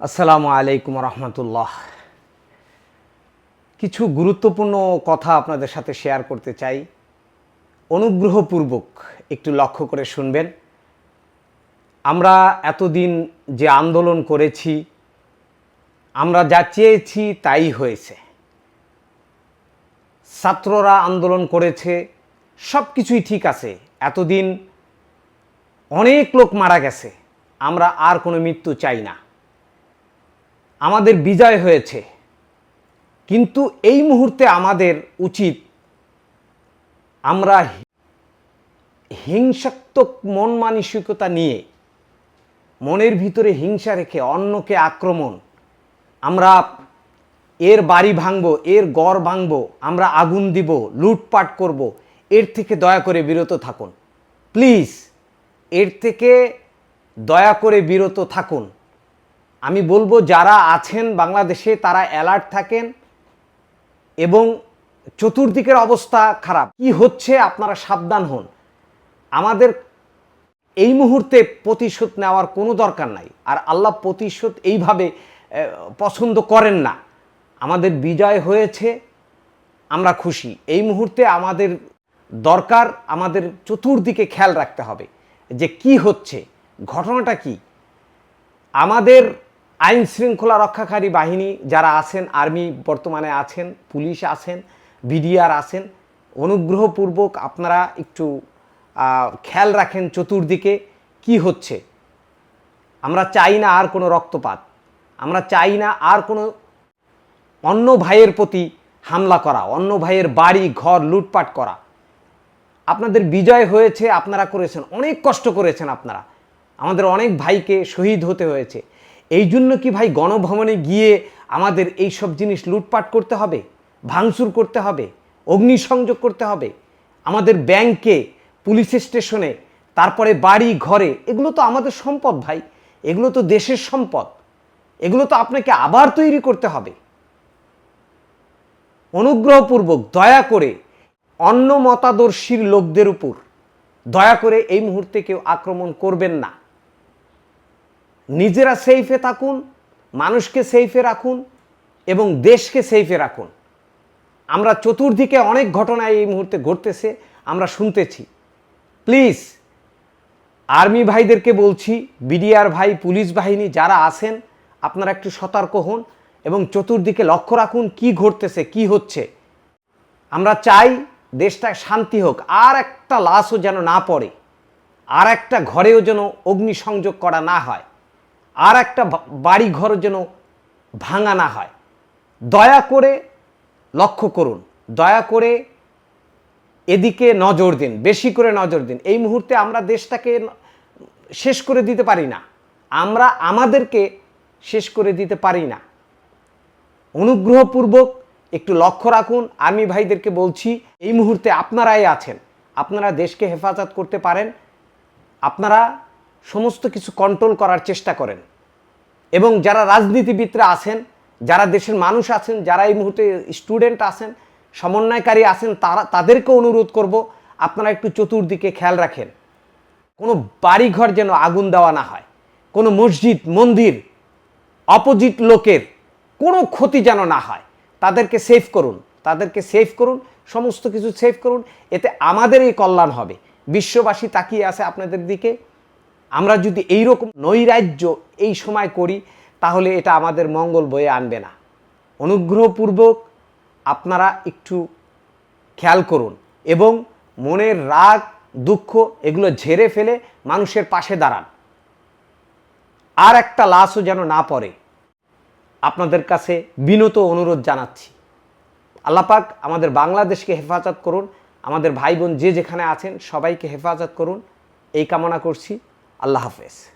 আসসালামু আলাইকুম রহমতুল্লাহ। কিছু গুরুত্বপূর্ণ কথা আপনাদের সাথে শেয়ার করতে চাই। অনুগ্রহপূর্বক একটু লক্ষ্য করে শুনবেন। আমরা এতদিন যে আন্দোলন করেছি, আমরা যা চেয়েছি তাই হয়েছে। ছাত্ররা আন্দোলন করেছে সব কিছুই ঠিক আছে। এতদিন অনেক লোক মারা গেছে, আমরা আর কোনো মৃত্যু চাই না। আমাদের বিজয় হয়েছে। কিন্তু এই মুহূর্তে আমাদের উচিত আমরা হিংসাত্মক মন মানসিকতা নিয়ে মনের ভিতরে হিংসা রেখে অন্যকে আক্রমণ, আমরা এর বাড়ি ভাঙবো, এর গড় ভাঙবো, আমরা আগুন দিব, লুটপাট করব, এর থেকে দয়া করে বিরত থাকুন। প্লিজ, এর থেকে দয়া করে বিরত থাকুন। আমি বলব, যারা আছেন বাংলাদেশে, তারা অ্যালার্ট থাকেন এবং চতুর্দিকের অবস্থা খারাপ। কি হচ্ছে? আপনারা সাবধান হন। আমাদের এই মুহূর্তে প্রতিশোধ নেওয়ার কোনো দরকার নাই। আর আল্লাহ প্রতিশোধ এইভাবে পছন্দ করেন না। আমাদের বিজয় হয়েছে, আমরা খুশি। এই মুহূর্তে আমাদের দরকার, আমাদের চতুর্দিকে খেয়াল রাখতে হবে যে কি হচ্ছে, ঘটনাটা কি? আমাদের আইন শৃঙ্খলা রক্ষাকারী বাহিনী যারা আছেন, আর্মি বর্তমানে আছেন, পুলিশ আছেন, বিডিআর আছেন, অনুগ্রহপূর্বক আপনারা একটু খেয়াল রাখেন চতুর্দিকে কি হচ্ছে। আমরা চাই না আর কোনো রক্তপাত। আমরা চাই না আর কোনো অন্য ভাইয়ের প্রতি হামলা করা, অন্য ভাইয়ের বাড়ি, ঘর লুটপাট করা। আপনাদের বিজয় হয়েছে, আপনারা করেছেন, অনেক কষ্ট করেছেন আপনারা। আমাদের অনেক ভাইকে শহীদ হতে হয়েছে। এই জন্য কি ভাই গণভবনে গিয়ে আমাদের এই সব জিনিস লুটপাট করতে হবে? ভাঙচুর করতে হবে? অগ্নিসংযোগ করতে হবে? আমাদের ব্যাংকে, পুলিশ স্টেশনে, তারপরে বাড়ি, ঘরে, এগুলো তো আমাদের সম্পদ ভাই। এগুলো তো দেশের সম্পদ। এগুলো তো আপনাকে আবার তৈরি করতে হবে। অনুগ্রহপূর্বক দয়া করে অন্য মতাদর্শীর লোকদের উপর দয়া করে এই মুহূর্তে কেউ আক্রমণ করবেন না। নিজেরা সেফে থাকুন, মানুষকে সেফে রাখুন এবং দেশকে সেফে রাখুন। আমরা চতুর্দিকে অনেক ঘটনা এই মুহূর্তে ঘটতেছে, আমরা শুনতেছি। প্লিজ আর্মি ভাইদেরকে বলছি বিডিআর ভাই, পুলিশ বাহিনী যারা আছেন, আপনারা একটু সতর্ক হন এবং চতুর্দিকে লক্ষ্য রাখুন কি ঘটতেছে, কি হচ্ছে। আমরা চাই দেশটা শান্তি হোক, আর একটা লাশও যেন না পড়ে, আর একটা ঘরেও যেন অগ্নিসংযোগ করা না হয়। আর একটা বাড়ি ঘর যেন ভাঙা না হয়। দয়া করে লক্ষ্য করুন, দয়া করে এদিকে নজর দিন, বেশি করে নজর দিন। এই মুহূর্তে আমরা দেশটাকে শেষ করে দিতে পারি না। আমরা আমাদেরকে শেষ করে দিতে পারি না। অনুগ্রহপূর্বক একটু লক্ষ্য রাখুন আর্মি ভাইদেরকে বলছি, এই মুহূর্তে আপনারাই আছেন। আপনারা দেশকে হেফাজত করতে পারেন। আপনারা সমস্ত কিছু কন্ট্রোল করার চেষ্টা করেন। এবং যারা রাজনীতিবিদরা আছেন, যারা দেশের মানুষ আছেন, যারা এই মুহূর্তে স্টুডেন্ট আছেন, সমন্বয়কারী আছেন, তারা, তাদেরকে অনুরোধ করব, আপনারা একটু চতুর্দিকে খেয়াল রাখেন। কোনো বাড়িঘর যেন আগুন দেওয়া না হয়, কোনো মসজিদ, মন্দির অপোজিট লোকের কোনো ক্ষতি যেন না হয়, তাদেরকে সেভ করুন, তাদেরকে সেভ করুন, সমস্ত কিছু সেভ করুন, এতে আমাদেরই কল্যাণ হবে। বিশ্ববাসী তাকিয়ে আছে আপনাদের দিকে। আমরা যদি এই রকম নৈরাজ্য এই সময় করি, তাহলে এটা আমাদের মঙ্গল বয়ে আনবে না। অনুগ্রহপূর্বক আপনারা একটু খেয়াল করুন এবং মনের রাগ, দুঃখ এগুলো ঝেড়ে ফেলে মানুষের পাশে দাঁড়ান। আর একটা লাশও যেন না পড়ে। আপনাদের কাছে বিনত অনুরোধ জানাচ্ছি। আল্লাপাক আমাদের বাংলাদেশকে হেফাজত করুন, আমাদের ভাই বোন যে যেখানে আছেন সবাইকে হেফাজত করুন। এই কামনা করছি। আল্লাহ হাফেজ।